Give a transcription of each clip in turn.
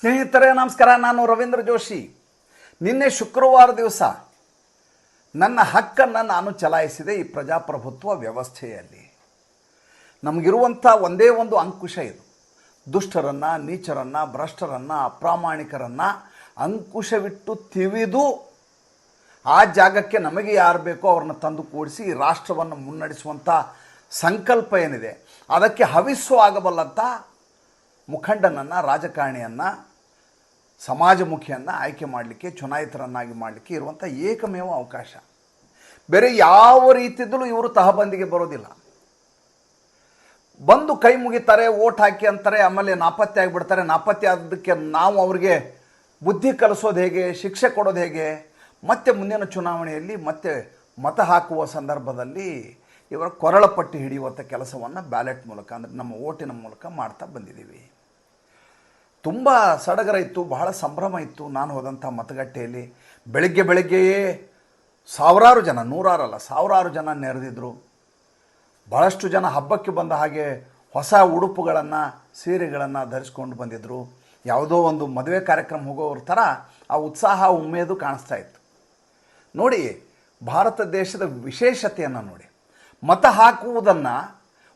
ಸ್ನೇಹಿತರೇ, ನಮಸ್ಕಾರ. ನಾನು ರವೀಂದ್ರ ಜೋಶಿ. ನಿನ್ನೆ ಶುಕ್ರವಾರ ದಿವಸ ನನ್ನ ಹಕ್ಕನ್ನು ನಾನು ಚಲಾಯಿಸಿದೆ ಈ ಪ್ರಜಾಪ್ರಭುತ್ವ ವ್ಯವಸ್ಥೆಯಲ್ಲಿ. ನಮಗಿರುವಂಥ ಒಂದೇ ಒಂದು ಅಂಕುಶ ಇದು. ದುಷ್ಟರನ್ನು, ನೀಚರನ್ನು, ಭ್ರಷ್ಟರನ್ನು, ಅಪ್ರಾಮಾಣಿಕರನ್ನು ಅಂಕುಶವಿಟ್ಟು ತಿವಿದು ಆ ಜಾಗಕ್ಕೆ ನಮಗೆ ಯಾರು ಬೇಕೋ ಅವ್ರನ್ನ ತಂದು ಕೂಡಿಸಿ ರಾಷ್ಟ್ರವನ್ನು ಮುನ್ನಡೆಸುವಂಥ ಸಂಕಲ್ಪ ಏನಿದೆ, ಅದಕ್ಕೆ ಹವಿಸ್ಸು ಆಗಬಲ್ಲಂಥ ಮುಖಂಡನನ್ನು, ರಾಜಕಾರಣಿಯನ್ನು ಸಮಾಜಮುಖಿಯನ್ನು ಆಯ್ಕೆ ಮಾಡಲಿಕ್ಕೆ, ಚುನಾಯಿತರನ್ನಾಗಿ ಮಾಡಲಿಕ್ಕೆ ಇರುವಂಥ ಏಕಮೇವ ಅವಕಾಶ. ಬೇರೆ ಯಾವ ರೀತಿಯಲ್ಲೂ ಇವರು ತಹಬಂದಿಗೆ ಬರೋದಿಲ್ಲ. ಬಂದು ಕೈ ಮುಗಿತಾರೆ, ಓಟ್ ಹಾಕಿ ಅಂತಾರೆ, ಆಮೇಲೆ ನಾಪತ್ತೆ ಆಗಿಬಿಡ್ತಾರೆ. ನಾಪತ್ತೆ ಆದಕ್ಕೆ ನಾವು ಅವ್ರಿಗೆ ಬುದ್ಧಿ ಕಲಿಸೋದು ಹೇಗೆ, ಶಿಕ್ಷೆ ಕೊಡೋದು ಹೇಗೆ? ಮತ್ತೆ ಮುಂದಿನ ಚುನಾವಣೆಯಲ್ಲಿ ಮತ್ತೆ ಮತ ಹಾಕುವ ಸಂದರ್ಭದಲ್ಲಿ ಇವರ ಕೊರಳಪಟ್ಟಿ ಹಿಡಿಯುವಂಥ ಕೆಲಸವನ್ನು ಬ್ಯಾಲೆಟ್ ಮೂಲಕ ಅಂದರೆ ನಮ್ಮ ಓಟಿನ ಮೂಲಕ ಮಾಡ್ತಾ ಬಂದಿದ್ದೀವಿ. ತುಂಬ ಸಡಗರ ಇತ್ತು, ಬಹಳ ಸಂಭ್ರಮ ಇತ್ತು. ನಾನು ಹೋದಂಥ ಮತಗಟ್ಟೆಯಲ್ಲಿ ಬೆಳಗ್ಗೆ ಬೆಳಗ್ಗೆಯೇ ಸಾವಿರಾರು ಜನ, ನೂರಾರಲ್ಲ, ಸಾವಿರಾರು ಜನ ನೆರೆದಿದ್ದರು ಬಹಳಷ್ಟು ಜನ ಹಬ್ಬಕ್ಕೆ ಬಂದ ಹಾಗೆ ಹೊಸ ಉಡುಪುಗಳನ್ನು, ಸೀರೆಗಳನ್ನು ಧರಿಸ್ಕೊಂಡು ಬಂದಿದ್ದರು ಯಾವುದೋ ಒಂದು ಮದುವೆ ಕಾರ್ಯಕ್ರಮ ಹೋಗೋವ್ರ ಥರ ಆ ಉತ್ಸಾಹ ಉಮ್ಮೇದು ಕಾಣಿಸ್ತಾ ಇತ್ತು. ನೋಡಿ, ಭಾರತ ದೇಶದ ವಿಶೇಷತೆಯನ್ನು ನೋಡಿ. ಮತ ಹಾಕುವುದನ್ನು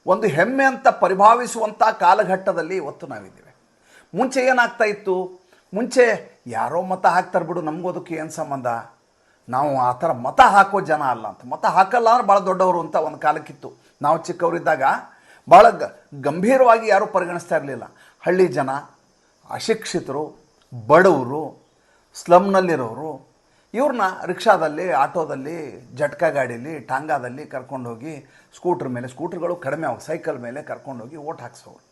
ಒಂದು ಹೆಮ್ಮೆ ಅಂತ ಪರಿಭಾವಿಸುವಂಥ ಕಾಲಘಟ್ಟದಲ್ಲಿ ಇವತ್ತು ನಾವಿದ್ದೇವೆ. ಮುಂಚೆ ಏನಾಗ್ತಾ ಇತ್ತು? ಮುಂಚೆ ಯಾರೋ ಮತ ಹಾಕ್ತಾರೆ ಬಿಡು, ನಮಗೂ ಅದಕ್ಕೆ ಏನು ಸಂಬಂಧ? ನಾವು ಆ ಥರ ಮತ ಹಾಕೋ ಜನ ಅಲ್ಲ ಅಂತ. ಮತ ಹಾಕಲ್ಲ ಅಂದ್ರೆ ಭಾಳ ದೊಡ್ಡವರು ಅಂತ ಒಂದು ಕಾಲಕ್ಕಿತ್ತು. ನಾವು ಚಿಕ್ಕವರಿದ್ದಾಗ ಭಾಳ ಗಂಭೀರವಾಗಿ ಯಾರೂ ಪರಿಗಣಿಸ್ತಾ ಇರಲಿಲ್ಲ. ಹಳ್ಳಿ ಜನ, ಅಶಿಕ್ಷಿತರು, ಬಡವರು, ಸ್ಲಮ್ನಲ್ಲಿರೋರು, ಇವ್ರನ್ನ ರಿಕ್ಷಾದಲ್ಲಿ, ಆಟೋದಲ್ಲಿ, ಜಟ್ಕಾ ಗಾಡೀಲಿ, ಟಾಂಗಾದಲ್ಲಿ ಕರ್ಕೊಂಡೋಗಿ ಸ್ಕೂಟ್ರ್ ಮೇಲೆ ಸ್ಕೂಟ್ರ್ಗಳು ಕಡಿಮೆ ಆಗಿ ಸೈಕಲ್ ಮೇಲೆ ಕರ್ಕೊಂಡೋಗಿ ಓಟ್ ಹಾಕ್ಸೋರು.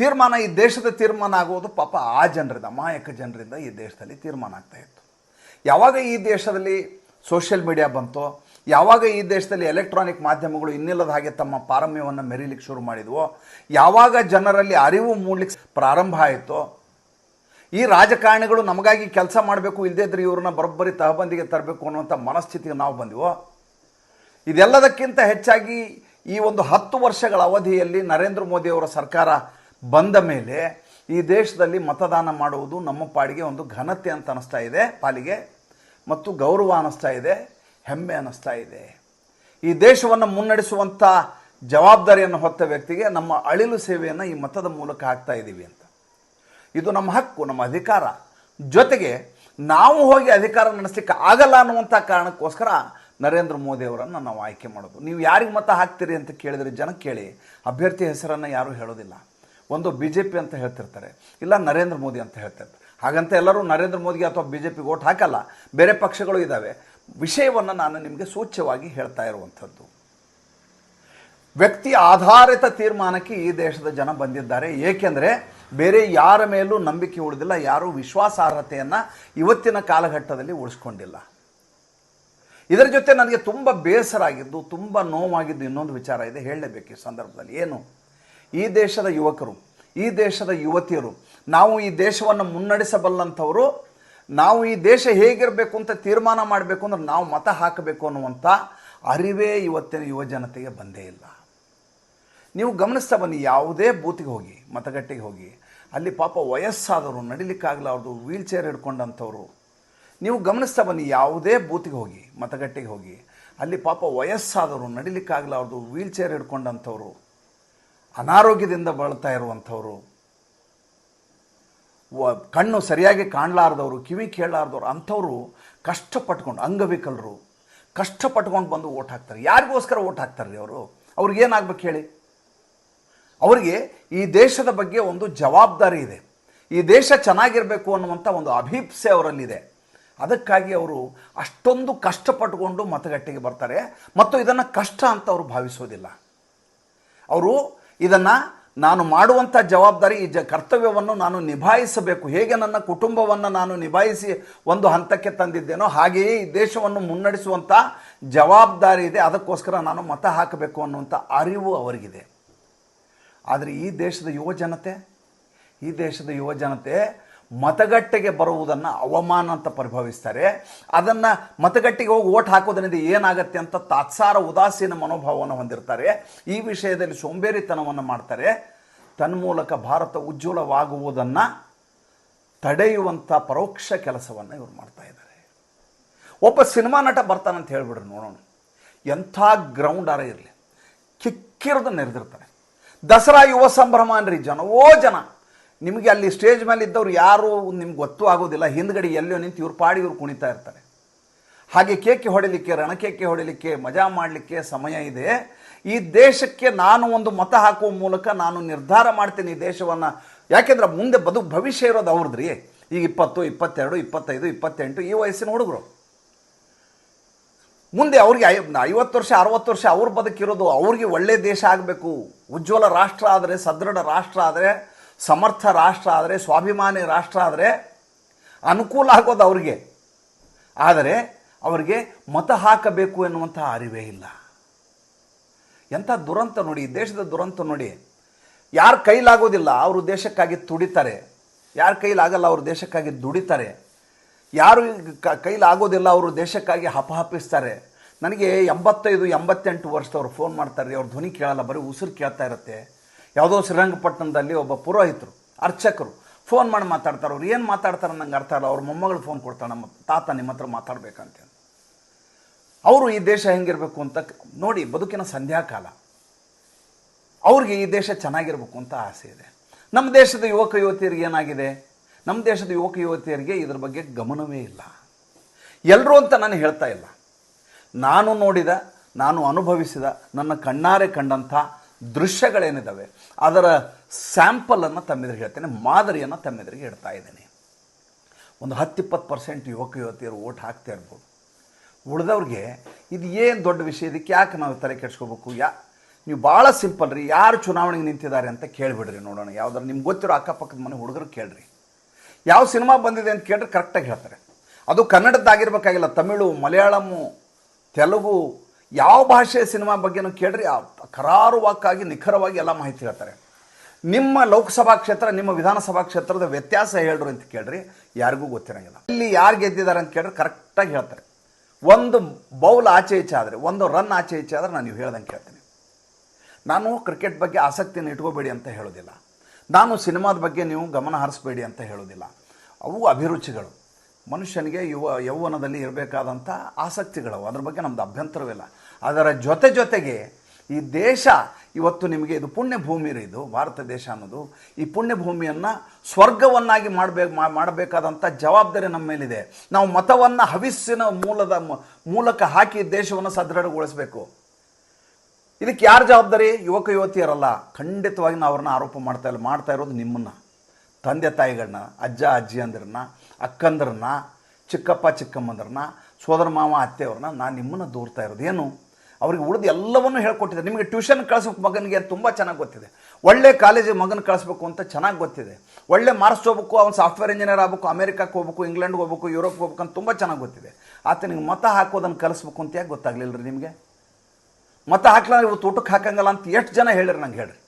ತೀರ್ಮಾನ, ಈ ದೇಶದ ತೀರ್ಮಾನ ಆಗುವುದು ಪಾಪ ಆ ಜನರಿಂದ, ಅಮಾಯಕ ಜನರಿಂದ ಈ ದೇಶದಲ್ಲಿ ತೀರ್ಮಾನ ಆಗ್ತಾ ಇತ್ತು. ಯಾವಾಗ ಈ ದೇಶದಲ್ಲಿ ಸೋಷಿಯಲ್ ಮೀಡಿಯಾ ಬಂತೋ, ಯಾವಾಗ ಈ ದೇಶದಲ್ಲಿ ಎಲೆಕ್ಟ್ರಾನಿಕ್ ಮಾಧ್ಯಮಗಳು ಇನ್ನಿಲ್ಲದ ಹಾಗೆ ತಮ್ಮ ಪಾರಮ್ಯವನ್ನು ಮೆರೀಲಿಕ್ಕೆ ಶುರು ಮಾಡಿದ್ವೋ, ಯಾವಾಗ ಜನರಲ್ಲಿ ಅರಿವು ಮೂಡ್ಲಿಕ್ಕೆ ಪ್ರಾರಂಭ ಆಯಿತೋ, ಈ ರಾಜಕಾರಣಿಗಳು ನಮಗಾಗಿ ಕೆಲಸ ಮಾಡಬೇಕು ಇಲ್ಲದೇ ಇದ್ರೆ ಇವ್ರನ್ನ ಬರೋಬ್ಬರಿ ತಹಬಂದಿಗೆ ತರಬೇಕು ಅನ್ನುವಂಥ ಮನಸ್ಥಿತಿಗೆ ನಾವು ಬಂದಿವೋ, ಇದೆಲ್ಲದಕ್ಕಿಂತ ಹೆಚ್ಚಾಗಿ ಈ ಒಂದು ಹತ್ತು ವರ್ಷಗಳ ಅವಧಿಯಲ್ಲಿ ನರೇಂದ್ರ ಮೋದಿಯವರ ಸರ್ಕಾರ ಬಂದ ಮೇಲೆ ಈ ದೇಶದಲ್ಲಿ ಮತದಾನ ಮಾಡುವುದು ನಮ್ಮ ಪಾಡಿಗೆ ಒಂದು ಘನತೆ ಅಂತ ಅನ್ನಿಸ್ತಾ ಇದೆ ಪಾಲಿಗೆ, ಮತ್ತು ಗೌರವ ಅನ್ನಿಸ್ತಾ ಇದೆ, ಹೆಮ್ಮೆ ಅನ್ನಿಸ್ತಾ ಇದೆ. ಈ ದೇಶವನ್ನು ಮುನ್ನಡೆಸುವಂಥ ಜವಾಬ್ದಾರಿಯನ್ನು ಹೊತ್ತ ವ್ಯಕ್ತಿಗೆ ನಮ್ಮ ಅಳಿಲು ಸೇವೆಯನ್ನು ಈ ಮತದ ಮೂಲಕ ಹಾಕ್ತಾ ಇದ್ದೀವಿ ಅಂತ. ಇದು ನಮ್ಮ ಹಕ್ಕು, ನಮ್ಮ ಅಧಿಕಾರ. ಜೊತೆಗೆ ನಾವು ಹೋಗಿ ಅಧಿಕಾರ ನಡೆಸಲಿಕ್ಕೆ ಆಗಲ್ಲ ಅನ್ನುವಂಥ ಕಾರಣಕ್ಕೋಸ್ಕರ ನರೇಂದ್ರ ಮೋದಿ ಅವರನ್ನು ನಾವು ಆಯ್ಕೆ ಮಾಡೋದು. ನೀವು ಯಾರಿಗೆ ಮತ ಹಾಕ್ತೀರಿ ಅಂತ ಕೇಳಿದರೆ ಜನ ಕೇಳಿ. ಅಭ್ಯರ್ಥಿ ಹೆಸರನ್ನು ಯಾರೂ ಹೇಳೋದಿಲ್ಲ. ಒಂದು ಬಿ ಜೆ ಪಿ ಅಂತ ಹೇಳ್ತಿರ್ತಾರೆ, ಇಲ್ಲ ನರೇಂದ್ರ ಮೋದಿ ಅಂತ ಹೇಳ್ತಿರ್ತಾರೆ. ಹಾಗಂತ ಎಲ್ಲರೂ ನರೇಂದ್ರ ಮೋದಿಗೆ ಅಥವಾ ಬಿ ಜೆ ಪಿಗೆ ಓಟ್ ಹಾಕಲ್ಲ, ಬೇರೆ ಪಕ್ಷಗಳು ಇದ್ದಾವೆ ವಿಷಯವನ್ನು ನಾನು ನಿಮಗೆ ಸೂಚ್ಯವಾಗಿ ಹೇಳ್ತಾ ಇರುವಂಥದ್ದು. ವ್ಯಕ್ತಿ ಆಧಾರಿತ ತೀರ್ಮಾನಕ್ಕೆ ಈ ದೇಶದ ಜನ ಬಂದಿದ್ದಾರೆ. ಏಕೆಂದರೆ ಬೇರೆ ಯಾರ ಮೇಲೂ ನಂಬಿಕೆ ಉಳಿದಿಲ್ಲ, ಯಾರೂ ವಿಶ್ವಾಸಾರ್ಹತೆಯನ್ನು ಇವತ್ತಿನ ಕಾಲಘಟ್ಟದಲ್ಲಿ ಉಳಿಸ್ಕೊಂಡಿಲ್ಲ. ಇದರ ಜೊತೆ ನನಗೆ ತುಂಬ ಬೇಸರ ಆಗಿದ್ದು, ತುಂಬ ನೋವಾಗಿದ್ದು ಇನ್ನೊಂದು ವಿಚಾರ ಇದೆ, ಹೇಳಲೇಬೇಕು ಈ ಸಂದರ್ಭದಲ್ಲಿ. ಏನು? ಈ ದೇಶದ ಯುವಕರು, ಈ ದೇಶದ ಯುವತಿಯರು, ನಾವು ಈ ದೇಶವನ್ನು ಮುನ್ನಡೆಸಬಲ್ಲಂಥವರು, ನಾವು ಈ ದೇಶ ಹೇಗಿರಬೇಕು ಅಂತ ತೀರ್ಮಾನ ಮಾಡಬೇಕು ಅಂದ್ರೆ ನಾವು ಮತ ಹಾಕಬೇಕು ಅನ್ನುವಂಥ ಅರಿವೇ ಇವತ್ತಿನ ಯುವ ಜನತೆಗೆ ಬಂದೇ ಇಲ್ಲ. ನೀವು ಗಮನಿಸ್ತಾ ಬನ್ನಿ, ಯಾವುದೇ ಬೂತಿಗೆ ಹೋಗಿ, ಮತಗಟ್ಟೆಗೆ ಹೋಗಿ, ಅಲ್ಲಿ ಪಾಪ ವಯಸ್ಸಾದವರು ನಡಿಲಿಕ್ಕಾಗಲಾರ್ದು ವೀಲ್ ಚೇರ್ ಹಿಡ್ಕೊಂಡಂಥವ್ರು, ನೀವು ಗಮನಿಸ್ತಾ ಬನ್ನಿ, ಯಾವುದೇ ಬೂತಿಗೆ ಹೋಗಿ, ಮತಗಟ್ಟೆಗೆ ಹೋಗಿ, ಅಲ್ಲಿ ಪಾಪ ವಯಸ್ಸಾದವರು ನಡಿಲಿಕ್ಕಾಗಲಾರ್ದು ವೀಲ್ ಚೇರ್ ಹಿಡ್ಕೊಂಡಂಥವ್ರು ಅನಾರೋಗ್ಯದಿಂದ ಬಳಲ್ತಾ ಇರುವಂಥವ್ರು ಕಣ್ಣು ಸರಿಯಾಗಿ ಕಾಣಲಾರ್ದವರು, ಕಿವಿ ಕೇಳಲಾರ್ದವ್ರು, ಅಂಥವ್ರು ಕಷ್ಟಪಟ್ಕೊಂಡು, ಅಂಗವಿಕಲರು ಕಷ್ಟಪಟ್ಕೊಂಡು ಬಂದು ಓಟ್ ಹಾಕ್ತಾರೆ. ಯಾರಿಗೋಸ್ಕರ ಓಟ್ ಹಾಕ್ತಾರೆ ರೀ ಅವರು? ಅವ್ರಿಗೇನಾಗ್ಬೇಕು ಹೇಳಿ? ಅವರಿಗೆ ಈ ದೇಶದ ಬಗ್ಗೆ ಒಂದು ಜವಾಬ್ದಾರಿ ಇದೆ. ಈ ದೇಶ ಚೆನ್ನಾಗಿರಬೇಕು ಅನ್ನುವಂಥ ಒಂದು ಅಭೀಪ್ಸೆ ಅವರಲ್ಲಿದೆ. ಅದಕ್ಕಾಗಿ ಅವರು ಅಷ್ಟೊಂದು ಕಷ್ಟಪಟ್ಟುಕೊಂಡು ಮತಗಟ್ಟೆಗೆ ಬರ್ತಾರೆ. ಮತ್ತು ಇದನ್ನು ಕಷ್ಟ ಅಂತ ಅವರು ಭಾವಿಸೋದಿಲ್ಲ. ಅವರು ಇದನ್ನು ನಾನು ಮಾಡುವಂಥ ಜವಾಬ್ದಾರಿ, ಈ ಜ ಕರ್ತವ್ಯವನ್ನು ನಾನು ನಿಭಾಯಿಸಬೇಕು. ಹೇಗೆ ನನ್ನ ಕುಟುಂಬವನ್ನು ನಾನು ನಿಭಾಯಿಸಿ ಒಂದು ಹಂತಕ್ಕೆ ತಂದಿದ್ದೇನೋ ಹಾಗೆಯೇ ಈ ದೇಶವನ್ನು ಮುನ್ನಡೆಸುವಂಥ ಜವಾಬ್ದಾರಿ ಇದೆ. ಅದಕ್ಕೋಸ್ಕರ ನಾನು ಮತ ಹಾಕಬೇಕು ಅನ್ನುವಂಥ ಅರಿವು ಅವರಿಗಿದೆ. ಆದರೆ ಈ ದೇಶದ ಯುವ ಜನತೆ ಈ ದೇಶದ ಯುವ ಜನತೆ ಮತಗಟ್ಟೆಗೆ ಬರುವುದನ್ನು ಅವಮಾನ ಅಂತ ಪರಿಭವಿಸ್ತಾರೆ. ಅದನ್ನು ಮತಗಟ್ಟೆಗೆ ಹೋಗಿ ಓಟ್ ಹಾಕೋದ್ರಿಂದ ಏನಾಗತ್ತೆ ಅಂತ ತಾತ್ಸಾರ, ಉದಾಸೀನ ಮನೋಭಾವವನ್ನು ಹೊಂದಿರ್ತಾರೆ. ಈ ವಿಷಯದಲ್ಲಿ ಸೋಂಬೇರಿತನವನ್ನು ಮಾಡ್ತಾರೆ. ತನ್ಮೂಲಕ ಭಾರತ ಉಜ್ವಲವಾಗುವುದನ್ನು ತಡೆಯುವಂಥ ಪರೋಕ್ಷ ಕೆಲಸವನ್ನು ಇವರು ಮಾಡ್ತಾ ಇದ್ದಾರೆ. ಒಬ್ಬ ಸಿನಿಮಾ ನಟ ಬರ್ತಾನಂತ ಹೇಳಿಬಿಡ್ರಿ ನೋಡೋಣ. ಎಂಥ ಗ್ರೌಂಡ್ ಅರ ಇರಲಿ. ಕಿಕ್ಕಿರೋದು ನೆರೆದಿರ್ತಾರೆ. ದಸರಾ ಯುವ ಸಂಭ್ರಮ ಅನ್ರಿ, ಜನವೋ ಜನ. ನಿಮಗೆ ಅಲ್ಲಿ ಸ್ಟೇಜ್ ಮೇಲೆ ಇದ್ದವ್ರು ಯಾರು ನಿಮ್ಗೆ ಗೊತ್ತು ಆಗೋದಿಲ್ಲ. ಹಿಂದ್ಗಡೆ ಎಲ್ಲೋ ನಿಂತು ಇವ್ರು ಪಾಡಿ ಇವ್ರು ಕುಣಿತಾ ಇರ್ತಾರೆ. ಹಾಗೆ ಕೇಕೆ ಹೊಡಿಲಿಕ್ಕೆ, ರಣಕೇಕೆ ಹೊಡಿಲಿಕ್ಕೆ, ಮಜಾ ಮಾಡಲಿಕ್ಕೆ ಸಮಯ ಇದೆ. ಈ ದೇಶಕ್ಕೆ ನಾನು ಒಂದು ಮತ ಹಾಕುವ ಮೂಲಕ ನಾನು ನಿರ್ಧಾರ ಮಾಡ್ತೇನೆ ಈ ದೇಶವನ್ನು. ಯಾಕೆಂದ್ರೆ ಮುಂದೆ ಬದು ಭವಿಷ್ಯ ಇರೋದು ಅವ್ರದ್ರಿ. ಈಗ ಇಪ್ಪತ್ತು, ಇಪ್ಪತ್ತೆರಡು, ಇಪ್ಪತ್ತೈದು, ಇಪ್ಪತ್ತೆಂಟು ಈ ವಯಸ್ಸಿನ ಹುಡುಗರು. ಮುಂದೆ ಅವ್ರಿಗೆ ಐ, ಐವತ್ತು ವರ್ಷ, ಅರವತ್ತು ವರ್ಷ ಅವ್ರ ಬದುಕಿರೋದು ಅವ್ರಿಗೆ ಒಳ್ಳೆ ದೇಶ ಆಗಬೇಕು. ಉಜ್ವಲ ರಾಷ್ಟ್ರ ಆದರೆ, ಸದೃಢ ರಾಷ್ಟ್ರ ಆದರೆ ಸಮರ್ಥ ರಾಷ್ಟ್ರ ಆದರೆ, ಸ್ವಾಭಿಮಾನಿ ರಾಷ್ಟ್ರ ಆದರೆ ಅನುಕೂಲ ಆಗೋದು ಅವರಿಗೆ. ಆದರೆ ಅವರಿಗೆ ಮತ ಹಾಕಬೇಕು ಎನ್ನುವಂಥ ಅರಿವೇ ಇಲ್ಲ. ಎಂಥ ದುರಂತ ನೋಡಿ, ದೇಶದ ದುರಂತ ನೋಡಿ. ಯಾರ ಕೈಲಾಗೋದಿಲ್ಲ, ಅವರು ದೇಶಕ್ಕಾಗಿ ತುಡಿತಾರೆ ಯಾರ ಕೈಲಾಗಲ್ಲ, ಅವರು ದೇಶಕ್ಕಾಗಿ ದುಡಿತಾರೆ. ಯಾರು ಕ, ಕೈಲಾಗೋದಿಲ್ಲ, ಅವರು ದೇಶಕ್ಕಾಗಿ ಹಪಹಪಿಸ್ತಾರೆ ನನಗೆ ಎಂಬತ್ತೈದು, ಎಂಬತ್ತೆಂಟು ವರ್ಷದವ್ರು ಫೋನ್ ಮಾಡ್ತಾರೆ ಅವ್ರ ಧ್ವನಿ ಕೇಳಲ್ಲ, ಬರೀ ಉಸಿರು ಕೇಳ್ತಾ ಇರುತ್ತೆ. ಯಾವುದೋ ಶ್ರೀರಂಗಪಟ್ಟಣದಲ್ಲಿ ಒಬ್ಬ ಪುರೋಹಿತರು, ಅರ್ಚಕರು ಫೋನ್ ಮಾಡಿ ಮಾತಾಡ್ತಾರೆ. ಅವ್ರು ಏನು ಮಾತಾಡ್ತಾರೆ ನಂಗೆ ಅರ್ಥ ಇಲ್ಲ. ಅವ್ರ ಮೊಮ್ಮಗಳು ಫೋನ್ ಕೊಡ್ತಾರೆ ನಮ್ಮ ತಾತ ನಿಮ್ಮ ಹತ್ರ ಮಾತಾಡ್ಬೇಕಂತ ಅವರು ಈ ದೇಶ ಹೆಂಗಿರಬೇಕು ಅಂತ ನೋಡಿ, ಬದುಕಿನ ಸಂಧ್ಯಾಕಾಲ ಅವ್ರಿಗೆ ಈ ದೇಶ ಚೆನ್ನಾಗಿರಬೇಕು ಅಂತ ಆಸೆ ಇದೆ. ನಮ್ಮ ದೇಶದ ಯುವಕ ಯುವತಿಯರಿಗೆ ಏನಾಗಿದೆ? ನಮ್ಮ ದೇಶದ ಯುವಕ ಯುವತಿಯರಿಗೆ ಇದ್ರ ಬಗ್ಗೆ ಗಮನವೇ ಇಲ್ಲ. ಎಲ್ಲರೂ ಅಂತ ನಾನು ಹೇಳ್ತಾ ಇಲ್ಲ. ನಾನು ನೋಡಿದ, ನಾನು ಅನುಭವಿಸಿದ, ನನ್ನ ಕಣ್ಣಾರೆ ಕಂಡಂಥ ದೃಶ್ಯಗಳೇನಿದ್ದಾವೆ ಅದರ ಸ್ಯಾಂಪಲನ್ನು ತಮ್ಮೆದುರಿಗೆ ಹೇಳ್ತೇನೆ, ಮಾದರಿಯನ್ನು ತಮ್ಮೆದುರಿಗೆ ಇಡ್ತಾ ಇದ್ದೀನಿ. ಒಂದು ಹತ್ತಿಪ್ಪತ್ತು ಪರ್ಸೆಂಟ್ ಯುವಕ, ಯುವತಿಯರು ಓಟ್ ಹಾಕ್ತಾ ಇರ್ಬೋದು. ಉಳಿದವ್ರಿಗೆ ಇದು ಏನು ದೊಡ್ಡ ವಿಷಯ, ಇದಕ್ಕೆ ಯಾಕೆ ನಾವು ತಲೆ ಕೆಡ್ಸ್ಕೋಬೇಕು? ಯಾ, ನೀವು ಭಾಳ ಸಿಂಪಲ್ ರೀ, ಯಾರು ಚುನಾವಣೆಗೆ ನಿಂತಿದ್ದಾರೆ ಅಂತ ಕೇಳಿಬಿಡ್ರಿ ನೋಡೋಣ. ಯಾವ್ದಾರು ನಿಮ್ಗೆ ಗೊತ್ತಿರೋ ಅಕ್ಕಪಕ್ಕದ ಮನೆ ಹುಡುಗರು ಕೇಳ್ರಿ. ಯಾವ ಸಿನಿಮಾ ಬಂದಿದೆ ಅಂತ ಕೇಳಿದ್ರೆ ಕರೆಕ್ಟಾಗಿ ಹೇಳ್ತಾರೆ. ಅದು ಕನ್ನಡದ್ದಾಗಿರ್ಬೇಕಾಗಿಲ್ಲ, ತಮಿಳು, ಮಲಯಾಳಮು, ತೆಲುಗು ಯಾವ ಭಾಷೆಯ ಸಿನಿಮಾ ಬಗ್ಗೆನೂ ಕೇಳ್ರಿ ಆ ಕರಾರುವಾಕ್ಕಾಗಿ ನಿಖರವಾಗಿ ಎಲ್ಲ ಮಾಹಿತಿ ಹೇಳ್ತಾರೆ. ನಿಮ್ಮ ಲೋಕಸಭಾ ಕ್ಷೇತ್ರ, ನಿಮ್ಮ ವಿಧಾನಸಭಾ ಕ್ಷೇತ್ರದ ವ್ಯತ್ಯಾಸ ಹೇಳ್ರು ಅಂತ ಕೇಳ್ರಿ, ಯಾರಿಗೂ ಗೊತ್ತಿರಂಗಿಲ್ಲ. ಇಲ್ಲಿ ಯಾರು ಗೆದ್ದಿದ್ದಾರೆ ಅಂತ ಕೇಳಿದ್ರೆ ಕರೆಕ್ಟಾಗಿ ಹೇಳ್ತಾರೆ. ಒಂದು ಬೌಲ್ ಆಚೆ ಈಚೆ ಆದರೆ, ಒಂದು ರನ್ ಆಚೆ ಈಚೆ ಆದರೆ ನಾನು ನೀವು ಹೇಳ್ದಂಗೆ ಕೇಳ್ತೀನಿ. ನಾನು ಕ್ರಿಕೆಟ್ ಬಗ್ಗೆ ಆಸಕ್ತಿಯನ್ನು ಇಟ್ಕೋಬೇಡಿ ಅಂತ ಹೇಳೋದಿಲ್ಲ. ನಾನು ಸಿನಿಮಾದ ಬಗ್ಗೆ ನೀವು ಗಮನ ಹರಿಸ್ಬೇಡಿ ಅಂತ ಹೇಳೋದಿಲ್ಲ. ಅವು ಅಭಿರುಚಿಗಳು. ಮನುಷ್ಯನಿಗೆ ಯುವ, ಯೌವನದಲ್ಲಿ ಇರಬೇಕಾದಂಥ ಆಸಕ್ತಿಗಳು ಅದ್ರ ಬಗ್ಗೆ ನಮ್ಮದು ಅಭ್ಯಂತರವಿಲ್ಲ. ಅದರ ಜೊತೆ ಜೊತೆಗೆ ಈ ದೇಶ, ಇವತ್ತು ನಿಮಗೆ ಇದು ಪುಣ್ಯ ಭೂಮಿ ರೀ ಇದು, ಭಾರತ ದೇಶ ಅನ್ನೋದು. ಈ ಪುಣ್ಯ ಭೂಮಿಯನ್ನು ಸ್ವರ್ಗವನ್ನಾಗಿ ಮಾಡಬೇಕು ಮಾಡಬೇಕಾದಂಥ ಜವಾಬ್ದಾರಿ ನಮ್ಮ ಮೇಲಿದೆ. ನಾವು ಮತವನ್ನು ಹವಿಸ್ಸಿನ ಮೂಲದ ಮೂಲಕ ಹಾಕಿ ದೇಶವನ್ನು ಸದೃಢಗೊಳಿಸಬೇಕು. ಇದಕ್ಕೆ ಯಾರು ಜವಾಬ್ದಾರಿ? ಯುವಕ, ಯುವತಿಯರಲ್ಲ. ಖಂಡಿತವಾಗಿ ನಾವು ಅವ್ರನ್ನ ಆರೋಪ ಮಾಡ್ತಾ ಇಲ್ಲ, ಮಾಡ್ತಾ ಇರೋದು ನಿಮ್ಮನ್ನು. ತಂದೆ ತಾಯಿಗಳನ್ನ, ಅಜ್ಜ, ಅಜ್ಜಿ ಅಂದಿರನ್ನ. ಅಕ್ಕಂದ್ರನ್ನ, ಚಿಕ್ಕಪ್ಪ, ಚಿಕ್ಕಮ್ಮಂದ್ರನ್ನ, ಸೋದರ ಮಾವ, ಅತ್ತೆಯವ್ರನ್ನ ನಾನು ನಿಮ್ಮನ್ನು ದೂರ್ತಾ ಇರೋದು. ಏನು? ಅವ್ರಿಗೆ ಉಳಿದು ಎಲ್ಲವನ್ನೂ ಹೇಳ್ಕೊಟ್ಟಿದೆ ನಿಮಗೆ ಟ್ಯೂಷನ್ ಕಳಿಸ್ಬೇಕು ಮಗನಿಗೆ ತುಂಬ ಚೆನ್ನಾಗಿ ಗೊತ್ತಿದೆ. ಒಳ್ಳೆ ಕಾಲೇಜಿಗೆ ಮಗನ ಕಳಿಸ್ಬೇಕು ಅಂತ ಚೆನ್ನಾಗಿ ಗೊತ್ತಿದೆ. ಒಳ್ಳೆ ಮಾರ್ಕ್ಸ್ ಹೋಗ್ಬೇಕು ಅವ್ನು ಸಾಫ್ಟ್ವೇರ್ ಇಂಜಿನಿಯರ್ ಆಗಬೇಕು ಅಮೇರಿಕಾಕ್ಕೆ ಹೋಗ್ಬೇಕು, ಇಂಗ್ಲೆಂಡ್ಗೆ ಹೋಗ್ಬೇಕು, ಯುರೋಪ್ಗೆ ಹೋಗ್ಬೇಕು ಅಂತ ತುಂಬ ಚೆನ್ನಾಗಿ ಗೊತ್ತಿದೆ. ಆತನಿಗೆ ಮತ ಹಾಕೋದನ್ನು ಕಲಿಸ್ಬೇಕು ಅಂತ ಯಾಕೆ ಗೊತ್ತಾಗ್ಲಿಲ್ಲ ರೀ ನಿಮಗೆ? ಮತ ಹಾಕ್ಲಾರ ಇವತ್ತು ಊಟಕ್ಕೆ ಹಾಕಂಗಲ್ಲ ಅಂತ ಎಷ್ಟು ಜನ ಹೇಳಿರಿ ನಂಗೆ ಹೇಳ್ರಿ.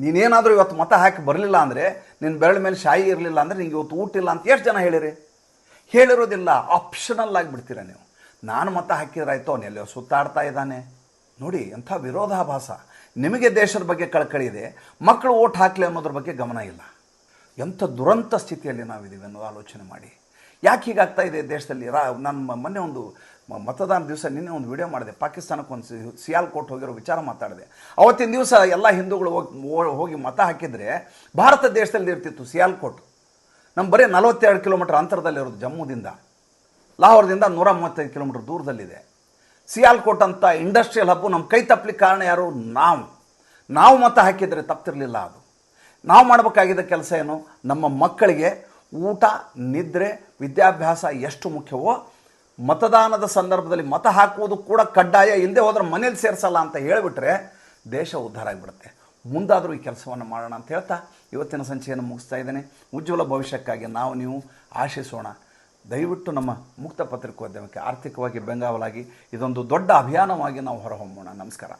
ನೀನೇನಾದರೂ ಇವತ್ತು ಮತ ಹಾಕಿ ಬರಲಿಲ್ಲ ಅಂದರೆ ನಿನ್ನ ಬೆರಳ ಮೇಲೆ ಶಾಯಿ ಇರಲಿಲ್ಲ ಅಂದರೆ ನಿಂಗೆ ಇವತ್ತು ಊಟ ಇಲ್ಲ ಅಂತ ಎಷ್ಟು ಜನ ಹೇಳಿರಿ? ಹೇಳಿರೋದಿಲ್ಲ. ಆಪ್ಷನಲ್ ಆಗಿಬಿಡ್ತೀರ ನೀವು. ನಾನು ಮತ ಹಾಕಿದ್ರೆ ಆಯಿತು ಅವನೆಲ್ಲೋ ಸುತ್ತಾಡ್ತಾ ಇದ್ದಾನೆ. ನೋಡಿ, ಎಂಥ ವಿರೋಧಾಭಾಸ. ನಿಮಗೆ ದೇಶದ ಬಗ್ಗೆ ಕಳಕಳಿ ಇದೆ. ಮಕ್ಕಳು ಓಟ್ ಹಾಕಲಿ ಅನ್ನೋದ್ರ ಬಗ್ಗೆ ಗಮನ ಇಲ್ಲ. ಎಂಥ ದುರಂತ ಸ್ಥಿತಿಯಲ್ಲಿ ನಾವಿದ್ದೀವಿ ಅನ್ನೋದು ಆಲೋಚನೆ ಮಾಡಿ. ಯಾಕೆ ಹೀಗಾಗ್ತಾ ಇದೆ ದೇಶದಲ್ಲಿ? ರಾ ನನ್ನ ಮೊನ್ನೆ ಒಂದು ಮತದಾನ ದಿವಸ ನಿನ್ನೆ ಒಂದು ವಿಡಿಯೋ ಮಾಡಿದೆ. ಪಾಕಿಸ್ತಾನಕ್ಕೆ ಒಂದು ಸಿಯಾಲ್ ಸಿಯಾಲ್ಕೋಟ್ ಹೋಗಿರೋ ವಿಚಾರ ಮಾತಾಡಿದೆ. ಅವತ್ತಿನ ದಿವಸ ಎಲ್ಲ ಹಿಂದೂಗಳು ಹೋಗಿ ಹೋಗಿ ಮತ ಹಾಕಿದರೆ ಭಾರತ ದೇಶದಲ್ಲಿ ಇರ್ತಿತ್ತು ಸಿಯಾಲ್ಕೋಟ್. ನಮ್ಮ ಬರೀ ನಲವತ್ತೆರಡು ಕಿಲೋಮೀಟರ್ ಅಂತರದಲ್ಲಿರೋದು ಜಮ್ಮುದಿಂದ. ಲಾಹೋರ್ದಿಂದ ನೂರ ಮೂವತ್ತೈದು ಕಿಲೋಮೀಟರ್ ದೂರದಲ್ಲಿದೆ. ಸಿಯಾಲ್ಕೋಟ್ ಅಂತ ಇಂಡಸ್ಟ್ರಿಯಲ್ ಹಬ್ಬು ನಮ್ಮ ಕೈ ತಪ್ಪಲಿಕ್ಕೆ ಕಾರಣ ಯಾರು? ನಾವು. ನಾವು ಮತ ಹಾಕಿದರೆ ತಪ್ತಿರಲಿಲ್ಲ ಅದು. ನಾವು ಮಾಡಬೇಕಾಗಿದ್ದ ಕೆಲಸ ಏನು? ನಮ್ಮ ಮಕ್ಕಳಿಗೆ ಊಟ, ನಿದ್ರೆ, ವಿದ್ಯಾಭ್ಯಾಸ ಎಷ್ಟು ಮುಖ್ಯವೋ ಮತದಾನದ ಸಂದರ್ಭದಲ್ಲಿ ಮತ ಹಾಕುವುದು ಕೂಡ ಕಡ್ಡಾಯ ಇಲ್ಲದೆ ಹೋದ್ರೆ ಮನೇಲಿ ಸೇರಿಸಲ್ಲ ಅಂತ ಹೇಳಿಬಿಟ್ರೆ ದೇಶ ಉದ್ಧಾರ ಆಗಿಬಿಡುತ್ತೆ. ಮುಂದಾದರೂ ಈ ಕೆಲಸವನ್ನು ಮಾಡೋಣ ಅಂತ ಹೇಳ್ತಾ ಇವತ್ತಿನ ಸಂಚೆಯನ್ನು ಮುಗಿಸ್ತಾ ಇದ್ದೇನೆ. ಉಜ್ವಲ ಭವಿಷ್ಯಕ್ಕಾಗಿ ನಾವು, ನೀವು ಆಶಿಸೋಣ. ದಯವಿಟ್ಟು ನಮ್ಮ ಮುಕ್ತ ಪತ್ರಿಕೋದ್ಯಮಕ್ಕೆ ಆರ್ಥಿಕವಾಗಿ ಬೆಂಗಾವಲಾಗಿ ಇದೊಂದು ದೊಡ್ಡ ಅಭಿಯಾನವಾಗಿ ನಾವು ಹೊರಹೊಮ್ಮೋಣ. ನಮಸ್ಕಾರ.